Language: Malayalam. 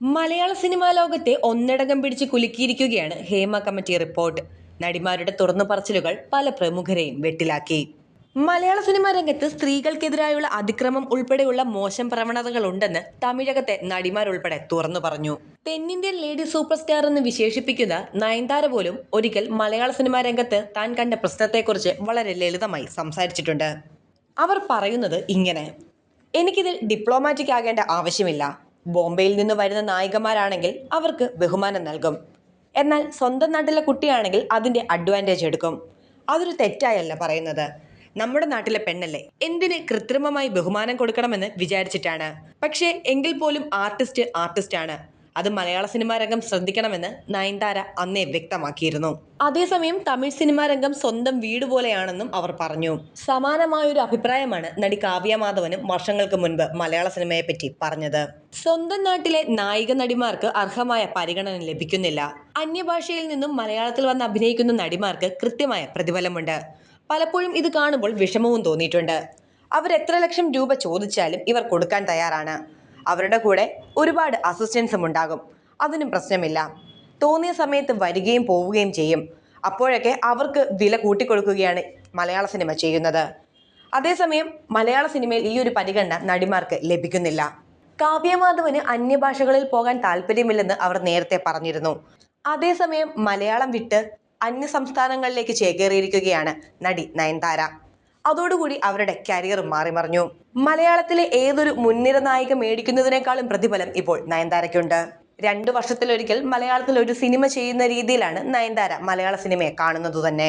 മലയാള സിനിമാ ലോകത്തെ ഒന്നടങ്കം പിടിച്ച് കുലുക്കിയിരിക്കുകയാണ് ഹേമ കമ്മിറ്റി റിപ്പോർട്ട്. നടിമാരുടെ തുറന്നു പറച്ചിലുകൾ പല പ്രമുഖരെയും വെട്ടിലാക്കി. മലയാള സിനിമാ രംഗത്ത് സ്ത്രീകൾക്കെതിരായുള്ള അതിക്രമം ഉൾപ്പെടെയുള്ള മോശം പ്രവണതകൾ ഉണ്ടെന്ന് തമിഴകത്തെ നടിമാരുൾപ്പെടെ തുറന്നു പറഞ്ഞു. തെന്നിന്ത്യൻ ലേഡി സൂപ്പർ സ്റ്റാർ എന്ന് വിശേഷിപ്പിക്കുന്ന നയൻതാര പോലും ഒരിക്കൽ മലയാള സിനിമാ രംഗത്ത് താൻ കണ്ട പ്രശ്നത്തെക്കുറിച്ച് വളരെ ലളിതമായി സംസാരിച്ചിട്ടുണ്ട്. അവർ പറയുന്നത് ഇങ്ങനെ എനിക്കിതിൽ ഡിപ്ലോമാറ്റിക് ആകേണ്ട ആവശ്യമില്ല. ബോംബെയിൽ നിന്ന് വരുന്ന നായികമാരാണെങ്കിൽ അവർക്ക് ബഹുമാനം നൽകും. എന്നാൽ സ്വന്തം നാട്ടിലെ കുട്ടിയാണെങ്കിൽ അതിന്റെ അഡ്വാന്റേജ് എടുക്കും. അതൊരു തെറ്റായല്ല പറയുന്നത്. നമ്മുടെ നാട്ടിലെ പെണ്ണല്ലേ? എന്തിന് കൃത്രിമമായി ബഹുമാനം കൊടുക്കണമെന്ന് വിചാരിച്ചിട്ടാണ്. പക്ഷേ എങ്കിൽ പോലും ആർട്ടിസ്റ്റ് ആർട്ടിസ്റ്റാണ് അത് മലയാള സിനിമാ രംഗം ശ്രദ്ധിക്കണമെന്ന് നയൻതാര അന്നേ വ്യക്തമാക്കിയിരുന്നു. അതേസമയം തമിഴ് സിനിമാ രംഗം സ്വന്തം വീട് പോലെയാണെന്നും അവർ പറഞ്ഞു. സമാനമായൊരു അഭിപ്രായമാണ് നടി കാവ്യ മാധവനും വർഷങ്ങൾക്ക് മുൻപ് മലയാള സിനിമയെ പറ്റി പറഞ്ഞത്. സ്വന്തം നാട്ടിലെ നായിക നടിമാർക്ക് അർഹമായ പരിഗണന ലഭിക്കുന്നില്ല. അന്യഭാഷയിൽ നിന്നും മലയാളത്തിൽ വന്ന് അഭിനയിക്കുന്ന നടിമാർക്ക് കൃത്യമായ പ്രതിഫലമുണ്ട്. പലപ്പോഴും ഇത് കാണുമ്പോൾ വിഷമവും തോന്നിയിട്ടുണ്ട്. അവർ എത്ര ലക്ഷം രൂപ ചോദിച്ചാലും ഇവർ കൊടുക്കാൻ തയ്യാറാണ്. അവരുടെ കൂടെ ഒരുപാട് അസിസ്റ്റൻസും ഉണ്ടാകും. അതിനും പ്രശ്നമില്ല. തോന്നിയ സമയത്ത് വരികയും പോവുകയും ചെയ്യും. അപ്പോഴൊക്കെ അവർക്ക് വില കൂട്ടിക്കൊടുക്കുകയാണ് മലയാള സിനിമ ചെയ്യുന്നത്. അതേസമയം മലയാള സിനിമയിൽ ഈ ഒരു പരിഗണന നടിമാർക്ക് ലഭിക്കുന്നില്ല. കാവ്യമാധവന് അന്യഭാഷകളിൽ പോകാൻ താല്പര്യമില്ലെന്ന് അവർ നേരത്തെ പറഞ്ഞിരുന്നു. അതേസമയം മലയാളം വിട്ട് അന്യ സംസ്ഥാനങ്ങളിലേക്ക് ചേക്കേറിയിരിക്കുകയാണ് നടി നയൻതാര. അതോടുകൂടി അവരുടെ കരിയർ മാറിമറിഞ്ഞു മലയാളത്തിലെ ഏതൊരു മുൻനിര നായിക മേടിക്കുന്നതിനേക്കാളും പ്രതിഫലം ഇപ്പോൾ നയൻതാരയ്ക്കുണ്ട്. രണ്ടു വർഷത്തിലൊരിക്കൽ മലയാളത്തിൽ ഒരു സിനിമ ചെയ്യുന്ന രീതിയിലാണ് നയൻതാര മലയാള സിനിമയെ കാണുന്നത് തന്നെ.